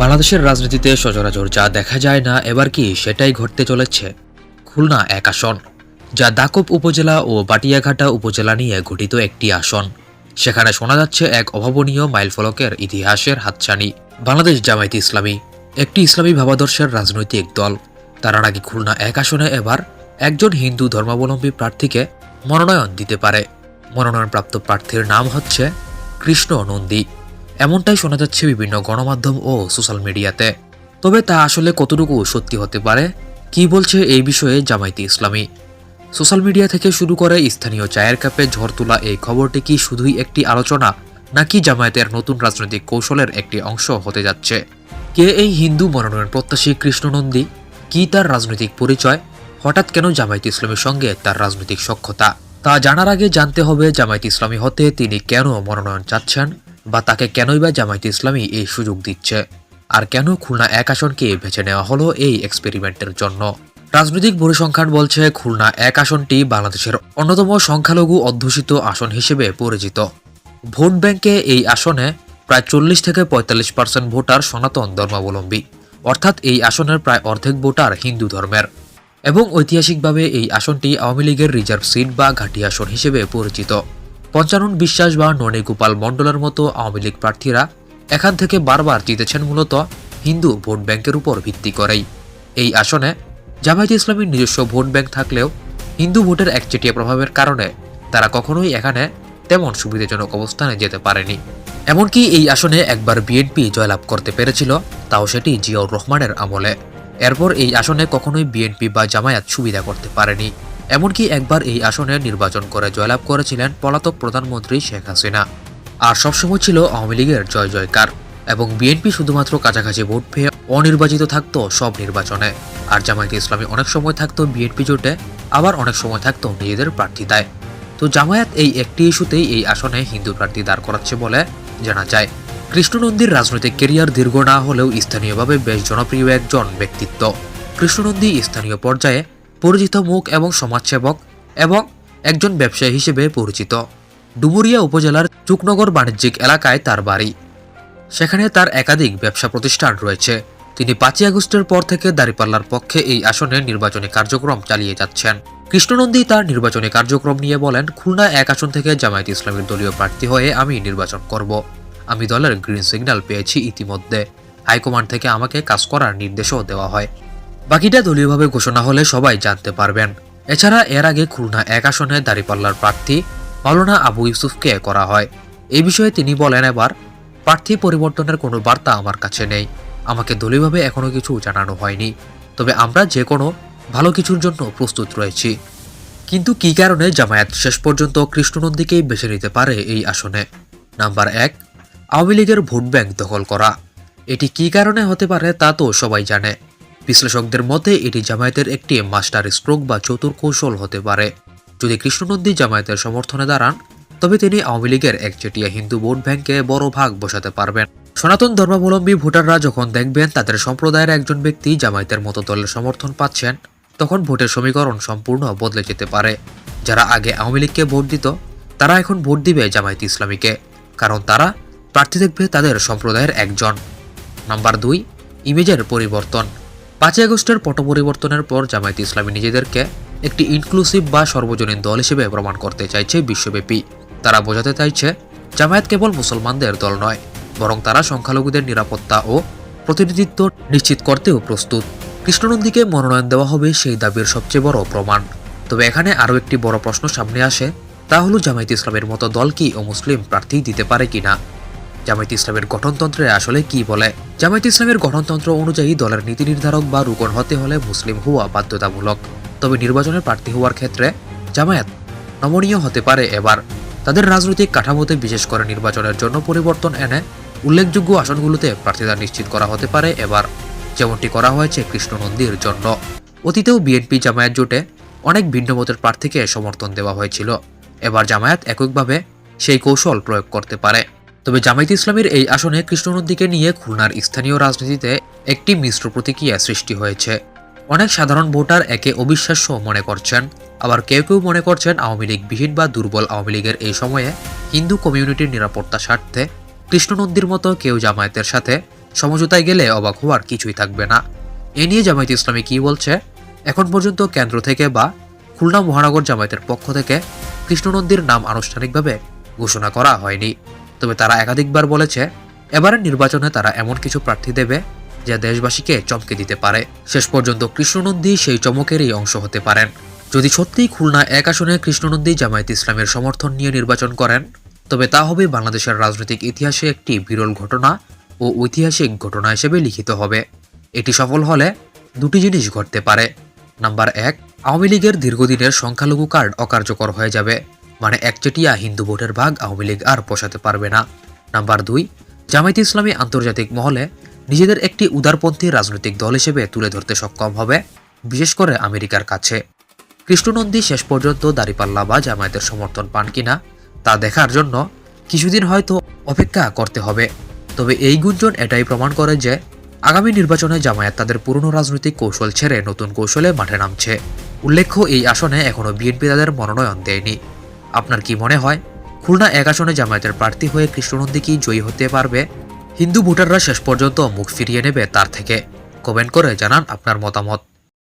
বাংলাদেশের রাজনীতিতে সচরাচর যা দেখা যায় না, এবার কি সেটাই ঘটতে চলেছে? খুলনা এক আসন, যা দাকব উপজেলা ও বাটিয়াঘাটা উপজেলা নিয়ে গঠিত একটি আসন। সেখানে শোনা যাচ্ছে এক অভাবনীয় মাইলফলকের ইতিহাসের হাতছানি। বাংলাদেশ জামায়াত ইসলামী, একটি ইসলামী ভাবাদর্শের রাজনৈতিক দল। তারা নাকি খুলনা এক আসনে এবার একজন হিন্দু ধর্মাবলম্বী প্রার্থীকে মনোনয়ন দিতে পারে। মনোনয়নপ্রাপ্ত প্রার্থীর নাম হচ্ছে কৃষ্ণ নন্দী। এমনটাই শোনা যাচ্ছে বিভিন্ন গণমাধ্যম ও সোশ্যাল মিডিয়াতে। তবে তা আসলে কতটুকু সত্যি হতে পারে? কি বলছে এই বিষয়ে জামায়াতে ইসলামী? সোশ্যাল মিডিয়া থেকে শুরু করে স্থানীয় চায়ের কাপে ঝড় তোলা এই খবরটি কি শুধুই একটি আলোচনা, নাকি জামায়াতের নতুন রাজনৈতিক কৌশলের একটি অংশ হতে যাচ্ছে? কে এই হিন্দু মনোনয়ন প্রত্যাশী কৃষ্ণনন্দী? কি তার রাজনৈতিক পরিচয়? হঠাৎ কেন জামায়াত ইসলামের সঙ্গে তার রাজনৈতিক সক্ষতা তা জানার আগে জানতে হবে জামায়াত ইসলামী হতে তিনি কেন মনোনয়ন চাচ্ছেন। বা তাকে কেনই বা জামায়াত ইসলামী এই সুযোগ দিচ্ছে? আর কেন খুলনা এক আসনকে বেছে নেওয়া হলো এই এক্সপেরিমেন্টের জন্য? রাজনৈতিক পরিসংখ্যান বলছে, খুলনা এক আসনটি বাংলাদেশের অন্যতম সংখ্যালঘু অধ্যুষিত আসন হিসেবে পরিচিত। ভোট ব্যাংকে এই আসনে প্রায় চল্লিশ থেকে পঁয়তাল্লিশ পার্সেন্ট ভোটার সনাতন ধর্মাবলম্বী। অর্থাৎ এই আসনের প্রায় অর্ধেক ভোটার হিন্দু ধর্মের। এবং ঐতিহাসিকভাবে এই আসনটি আওয়ামী লীগের রিজার্ভ সিট বা ঘাঁটি আসন হিসেবে পরিচিত। পঞ্চানন বিশ্বাস বা ননী গোপাল মণ্ডলের মতো আওয়ামী লীগ প্রার্থীরা এখান থেকে বারবার জিতেছেন মূলত হিন্দু ভোট ব্যাংকের উপর ভিত্তি করেই। এই আসনে জামায়াত ইসলামীর নিজস্ব ভোট ব্যাংক থাকলেও হিন্দু ভোটের একচেটিয়া প্রভাবের কারণে তারা কখনোই এখানে তেমন সুবিধাজনক অবস্থানে যেতে পারেনি। এমনকি এই আসনে একবার বিএনপি জয়লাভ করতে পেরেছিল, তাও সেটি জিয়াউর রহমানের আমলে। এরপর এই আসনে কখনোই বিএনপি বা জামায়াত সুবিধা করতে পারেনি। এমনকি একবার এই আসনে নির্বাচন করে জয়লাভ করেছিলেন পলাতক প্রধানমন্ত্রী শেখ হাসিনা। আর সবসময় ছিল আওয়ামী লীগের জয় জয়কার এবং বিএনপি শুধুমাত্র কাছাকাছি ভোট পেয়ে অনির্বাচিত থাকতো সব নির্বাচনে। আর জামায়াত ইসলামী অনেক সময় থাকতো বিএনপি জোটে, আবার অনেক সময় থাকতো নিজেদের প্রার্থিতায় তো জামায়াত এই একটি ইস্যুতেই এই আসনে হিন্দু প্রার্থী দাঁড় করাচ্ছে বলে জানা যায়। কৃষ্ণনন্দীর রাজনৈতিক কেরিয়ার দীর্ঘ না হলেও স্থানীয়ভাবে বেশ জনপ্রিয় একজন ব্যক্তিত্ব। কৃষ্ণনন্দী স্থানীয় পর্যায়ে পরিচিত মুখ এবং সমাজসেবক এবং একজন ব্যবসায়ী হিসেবে পরিচিত। ডুমুরিয়া উপজেলার চুকনগর বাণিজ্যিক এলাকায় তার বাড়ি। সেখানে তার একাধিক ব্যবসা প্রতিষ্ঠান রয়েছে। তিনি পাঁচই আগস্টের পর থেকে দাঁড়িপাল্লার পক্ষে এই আসনে নির্বাচনী কার্যক্রম চালিয়ে যাচ্ছেন। কৃষ্ণনন্দী তার নির্বাচনী কার্যক্রম নিয়ে বলেন, খুলনা এক আসন থেকে জামায়াত ইসলামের দলীয় প্রার্থী হয়ে আমি নির্বাচন করব। আমি দলের গ্রিন সিগন্যাল পেয়েছি ইতিমধ্যে। হাইকমান্ড থেকে আমাকে কাজ করার নির্দেশও দেওয়া হয়। বাকিটা দলীয়ভাবে ঘোষণা হলে সবাই জানতে পারবেন। এছাড়া এর আগে খুলনা এক আসনে দাঁড়িপাল্লার প্রার্থী মাওলানা আবু ইউসুফকে করা হয়। এই বিষয়ে তিনি বলেন এবার, প্রার্থী পরিবর্তনের কোনো বার্তা আমার কাছে নেই। আমাকে দলীয়ভাবে এখনও কিছু জানানো হয়নি। তবে আমরা যে কোনো ভালো কিছুর জন্য প্রস্তুত রয়েছি। কিন্তু কী কারণে জামায়াত শেষ পর্যন্ত কৃষ্ণনন্দীকেই বেছে নিতে পারে এই আসনে? নাম্বার এক, আওয়ামী লীগের ভোট ব্যাংক দখল করা। এটি কী কারণে হতে পারে তা তো সবাই জানে। বিশ্লেষকদের মতে, এটি জামায়াতের একটি মাস্টার স্ট্রোক বা চতুর কৌশল হতে পারে। যদি কৃষ্ণনন্দী জামায়াতের সমর্থনে দাঁড়ান, তবে তিনি আওয়ামী লীগের একচেটিয়া হিন্দু ভোট ব্যাংকে বড় ভাগ বসাতে পারবেন। সনাতন ধর্মাবলম্বী ভোটাররা যখন দেখবেন তাদের সম্প্রদায়ের একজন ব্যক্তি জামায়াতের মতো দলের সমর্থন পাচ্ছেন, তখন ভোটের সমীকরণ সম্পূর্ণ বদলে যেতে পারে। যারা আগে আওয়ামী লীগকে ভোট দিত, তারা এখন ভোট দিবে জামায়াত ইসলামীকে, কারণ তারা প্রার্থী দেখবে তাদের সম্প্রদায়ের একজন। নাম্বার দুই, ইমেজের পরিবর্তন। পাঁচই আগস্টের পট পরিবর্তনের পর জামায়াত ইসলামী নিজেদেরকে একটি ইনক্লুসিভ বা সর্বজনীন দল হিসেবে প্রমাণ করতে চাইছে বিশ্বব্যাপী। তারা বোঝাতে চাইছে, জামায়াত কেবল মুসলমানদের দল নয়, বরং তারা সংখ্যালঘুদের নিরাপত্তা ও প্রতিনিধিত্ব নিশ্চিত করতেও প্রস্তুত। কৃষ্ণনন্দীকে মনোনয়ন দেওয়া হবে সেই দাবির সবচেয়ে বড় প্রমাণ। তবে এখানে আরও একটি বড় প্রশ্ন সামনে আসে, তা হলো জামায়াত ইসলামের মতো দল কি ও মুসলিম প্রার্থী দিতে পারে কিনা? জামায়াত ইসলামের গঠনতন্ত্রে আসলে কি বলে? জামায়াত ইসলামের গঠনতন্ত্র অনুযায়ী দলের নীতি নির্ধারক বা রুকন হতে হলে মুসলিম হওয়া বাধ্যতামূলক। তবে নির্বাচনে প্রার্থী হওয়ার ক্ষেত্রে জামায়াত নমনীয় হতে পারে এবার। তাদের রাজনৈতিক কাঠামোতে বিশেষ করে নির্বাচনের জন্য পরিবর্তন এনে উল্লেখযোগ্য আসনগুলোতে প্রার্থীতা নিশ্চিত করা হতে পারে এবার। যেমনটি করা হয়েছে কৃষ্ণনন্দীর জন্য। অতীতেও বিএনপি জামায়াত জোটে অনেক ভিন্ন মতের প্রার্থীকে সমর্থন দেওয়া হয়েছিল। এবার জামায়াত এককভাবে সেই কৌশল প্রয়োগ করতে পারে। তবে জামায়াত ইসলামের এই আসনে কৃষ্ণনন্দীকে নিয়ে খুলনার স্থানীয় রাজনীতিতে একটি মিশ্র প্রতিক্রিয়া সৃষ্টি হয়েছে। অনেক সাধারণ ভোটার একে অবিশ্বাস্য মনে করছেন। আবার কেউ কেউ মনে করছেন আওয়ামী লীগ বিহীন বা দুর্বল আওয়ামী লীগের এই সময়ে হিন্দু কমিউনিটির নিরাপত্তা স্বার্থে কৃষ্ণনন্দীর মতো কেউ জামায়াতের সাথে সমঝোতায় গেলে অবাক হওয়ার কিছুই থাকবে না। এ নিয়ে জামায়াত ইসলামী কি বলছে? এখন পর্যন্ত কেন্দ্র থেকে বা খুলনা মহানগর জামায়াতের পক্ষ থেকে কৃষ্ণনন্দীর নাম আনুষ্ঠানিকভাবে ঘোষণা করা হয়নি। তবে তারা একাধিকবার বলেছে, এবারের নির্বাচনে তারা এমন কিছু প্রার্থী দেবে যা দেশবাসীকে চমকে দিতে পারে। শেষ পর্যন্ত কৃষ্ণনন্দী সেই চমকেরই অংশ হতে পারেন। যদি সত্যিই খুলনা এক আসনে কৃষ্ণনন্দী জামায়াত ইসলামের সমর্থন নিয়ে নির্বাচন করেন, তবে তা হবে বাংলাদেশের রাজনৈতিক ইতিহাসে একটি বিরল ঘটনা ও ঐতিহাসিক ঘটনা হিসেবে লিখিত হবে। এটি সফল হলে দুটি জিনিস ঘটতে পারে। নাম্বার এক, আওয়ামী লীগের দীর্ঘদিনের সংখ্যালঘু কার্ড অকার্যকর হয়ে যাবে। মানে একচেটিয়া হিন্দু ভোটের ভাগ আওয়ামী লীগ আর পোষাতে পারবে না। নাম্বার দুই, জামায়াত ইসলামী আন্তর্জাতিক মহলে নিজেদের একটি উদারপন্থী রাজনৈতিক দল হিসেবে তুলে ধরতে সক্ষম হবে, বিশেষ করে আমেরিকার কাছে। কৃষ্ণনন্দী শেষ পর্যন্ত দাঁড়িপাল্লা বা জামায়াতের সমর্থন পান কিনা, তা দেখার জন্য কিছুদিন হয়তো অপেক্ষা করতে হবে। তবে এই গুঞ্জন এটাই প্রমাণ করে যে, আগামী নির্বাচনে জামায়াত তাদের পুরনো রাজনৈতিক কৌশল ছেড়ে নতুন কৌশলে মাঠে নামছে। উল্লেখ্য, এই আসনে এখনও বিএনপি তাদের মনোনয়ন দেয়নি। আপনার কি মনে হয়? খুলনা এক আসনে জামায়াতের প্রার্থী হয়ে কৃষ্ণনন্দী কি জয়ী হতে পারবে? হিন্দু ভোটাররা শেষ পর্যন্ত মুখ ফিরিয়ে নেবে তার থেকে। কমেন্ট করে জানান আপনার মতামত।